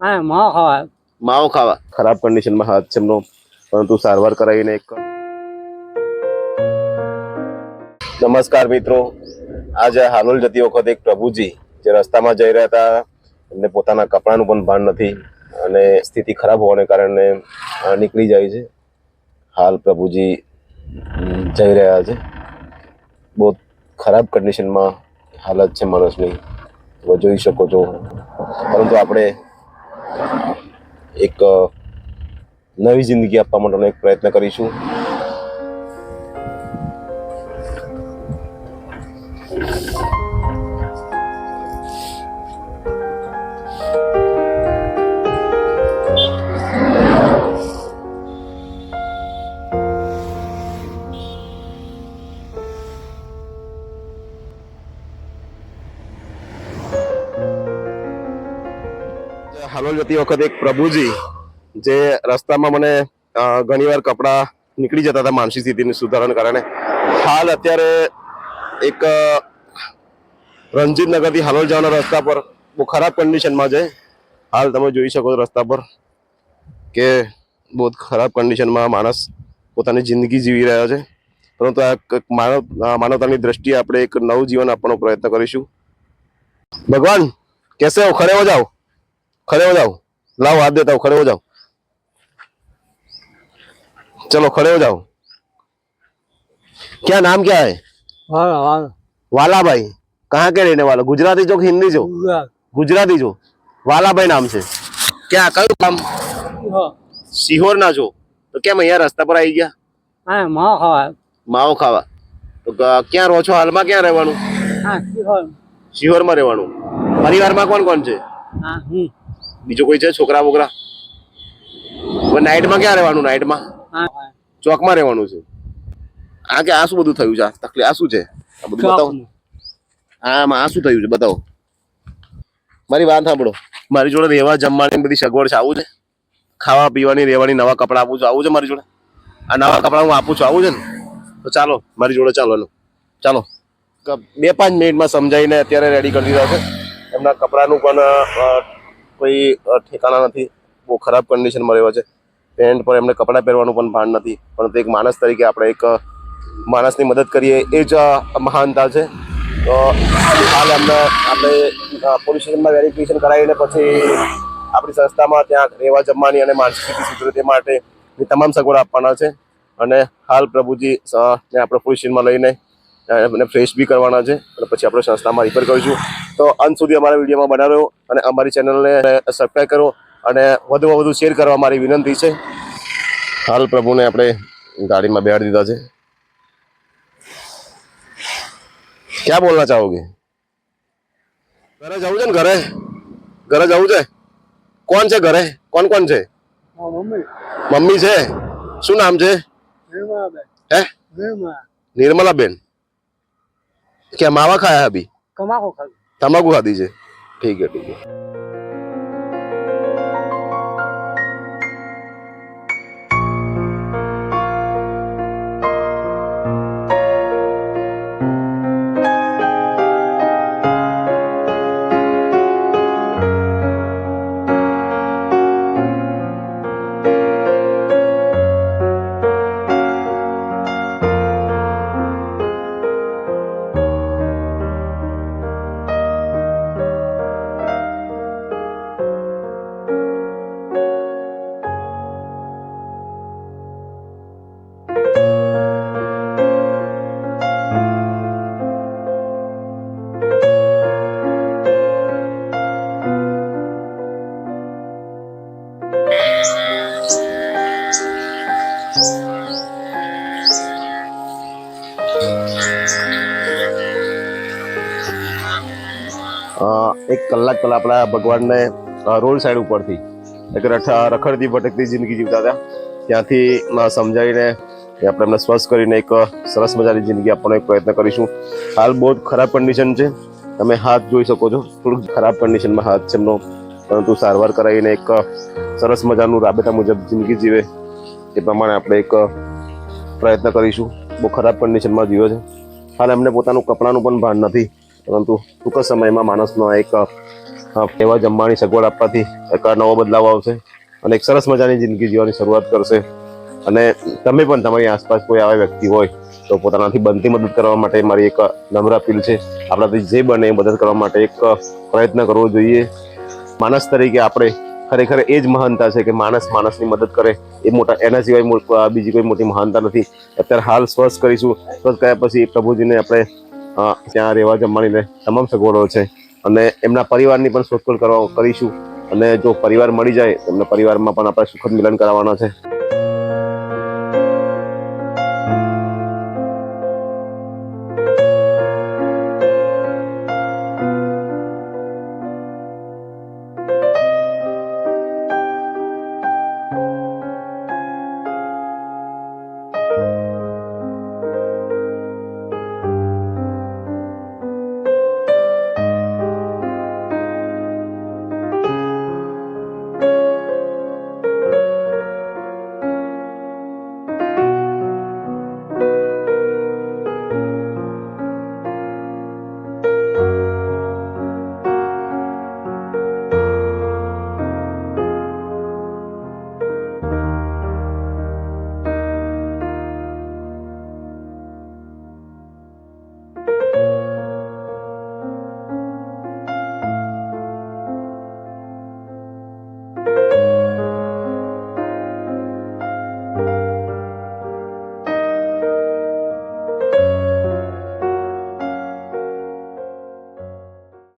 હા, માવો ખાવા. માવો ખાવા. ખરાબ કન્ડિશનમાં હાથ છે એમનો. પરંતુ સારવાર કરાવીને એક નમસ્કાર મિત્રો. આજે હાલોલ જતી વખતે એક પ્રભુજી જે રસ્તામાં જઈ રહ્યા હતા. એમને પોતાના કપડાનું પણ ભાન નથી અને સ્થિતિ ખરાબ હોવાને કારણે નીકળી જાય છે. હાલ પ્રભુજી જઈ રહ્યા છે. બહુ ખરાબ કન્ડિશનમાં હાલત છે માણસની. તમે જોઈ શકો છો. પરંતુ આપણે એક નવી જિંદગી આપવા માટેનો એક પ્રયત્ન કરીશું. હાલોલ જતી વખતે એક પ્રભુજી જે રસ્તામાં મને ઘણીવાર કપડાં નીકળી જતા હતા માનસિક સ્થિતિની સુધારણ કારણે. હાલ અત્યારે એક રણજીતનગરથી રણજીત નગરથી હાલોલ જવાના રસ્તા પર બહુ ખરાબ કન્ડિશનમાં છે. હાલ તમે જોઈ શકો છો રસ્તા પર કે બહુ ખરાબ કન્ડિશનમાં માણસ પોતાની જિંદગી જીવી રહ્યો છે. પરંતુ આ માનવ માનવતાની દ્રષ્ટિએ આપણે એક નવું જીવન આપવાનો પ્રયત્ન કરીશું. ભગવાન, કેસે ખડે હો જાઓ? खड़े हो जाओ लाओ हाथ देता हूँ खड़े हो जाओ चलो खड़े हो जाओ क्या ક્યાં क्या है वाला, वाला।, वाला भाई कहाँ के रहने वाला गुजराती जो हिंदी जो गुजराती जो वाला કયું કામ સિહોર ના જો તો કેમ અહીંયા રસ્તા પર આવી ગયા? હા માવો ખાવા માવો ખાવા. તો ક્યાં રહો છો? હાલમાં ક્યાં રહેવાનું? હા સિહોર સિહોરમાં રહેવાનું. પરિવારમાં કોણ કોણ છે? હા હું. બીજો કોઈ છે? છોકરા બોકરા? નાઇટમાં ક્યાં રહેવાનું? નાઇટમાં ચોકમાં રહેવાનું છે. આ કે આ શું બધું થયું છે? આ તકલીફ આ શું છે? આ બધું બતાવો. આમાં આ શું થયું છે? બતાવો. મારી વાત સાંભળો. મારી જોડે રહેવા જમવાની બધી સગવડ છે. આવું છે? ખાવા પીવાની રહેવાની નવા કપડાં આપું છું. આવું છે મારી જોડે? આ નવા કપડાં હું આપું છું. આવું છે ને? તો ચાલો મારી જોડે ચાલો એનું. ચાલો. બે પાંચ મિનિટમાં સમજાવીને અત્યારે રેડી કરી દીધા છે. એમના કપડાનું પણ કોઈ ઠેકાણા નથી. બહુ ખરાબ કન્ડિશનમાં રહેવા છે. પેન્ટ પર એમને કપડાં પહેરવાનું પણ ભાન નથી. પરંતુ એક માણસ તરીકે આપણે એક માણસની મદદ કરીએ એ જ મહાનતા છે. તો હાલ એમને આપણે પોલીસ સ્ટેશનમાં વેરિફિકેશન કરાવીને પછી આપણી સંસ્થામાં ત્યાં રહેવા જમવાની અને માનસિક સ્થિતિ સુધરે તે માટેની તમામ સગવડ આપવાના છે. અને હાલ પ્રભુજી ને આપણે પોલીસ સ્ટેશનમાં લઈને અ, એમને ફ્રેશ બી કરવાના છે. અને પછી આપણે સંસ્થામાં રિપેર કરીશું. તો અંત સુધી અમારા વિડીયોમાં બનાવ્યો અને અમારી ચેનલને સબસ્ક્રાઈબ કરો અને વધુમાં વધુ શેર કરવા મારી વિનંતી છે. હાલ પ્રભુને આપણે ગાડીમાં બેહાડી દીધા છે. ક્યાં બોલના ચાહોગે? ઘરે જવું છે ને ઘરે? ઘરે જવું છે? કોણ છે ઘરે? કોણ કોણ છે? મમ્મી. છે? શું નામ છે? હે? નિર્મલા. બેન ક્યાં માવા ખાયા અભી? કમાખો ખાવી તમાકુ ખાધી છે. ઠીક છે ઠીક છે. એક કલાક પહેલા આપણા ભગવાનને રોડ સાઈડ ઉપરથી રખડતી ભટકતી જિંદગી જીવતા હતા. ત્યાંથી સમજાવીને આપણે એમને સ્વસ્થ કરીને એક સરસ મજાની જિંદગી આપવાનો એક પ્રયત્ન કરીશું. હાલ બહુ જ ખરાબ કન્ડિશન છે. તમે હાથ જોઈ શકો છો. થોડુંક ખરાબ કન્ડિશનમાં હાથ છે એમનો. પરંતુ સારવાર કરાવીને એક સરસ મજાનું રાબેતા મુજબ જિંદગી જીવે એ પ્રમાણે આપણે એક પ્રયત્ન કરીશું. બહુ ખરાબ કન્ડિશનમાં જીવે છે. હાલ એમને પોતાનું કપડાનું પણ ભાન નથી. પરંતુ ટૂંક સમયમાં માણસનો એક એવા જમવાની સગવડ આપવાથી એક નવો બદલાવ આવશે અને એક સરસ મજાની જિંદગી જીવવાની શરૂઆત કરશે. અને તમે પણ તમારી આસપાસ કોઈ આવા વ્યક્તિ હોય તો પોતાનાથી બનતી મદદ કરવા માટે મારી એક નમ્ર અપીલ છે. આપણાથી જે બને એ મદદ કરવા માટે એક પ્રયત્ન કરવો જોઈએ. માણસ તરીકે આપણે ખરેખર એ જ મહાનતા છે કે માણસ માણસની મદદ કરે. એ મોટા, એના સિવાય બીજી કોઈ મોટી મહાનતા નથી. અત્યારે હાલ સ્વસ્થ કરીશું. સ્વસ્થ કર્યા પછી પ્રભુજીને આપણે ત્યાં રહેવા જમવાનીને તમામ સગવડો છે. અને એમના પરિવારની પણ શોધખોળ કરવા કરીશું. અને જો પરિવાર મળી જાય તો એમના પરિવારમાં પણ આપણે સુખદ મિલન કરાવવાના છે.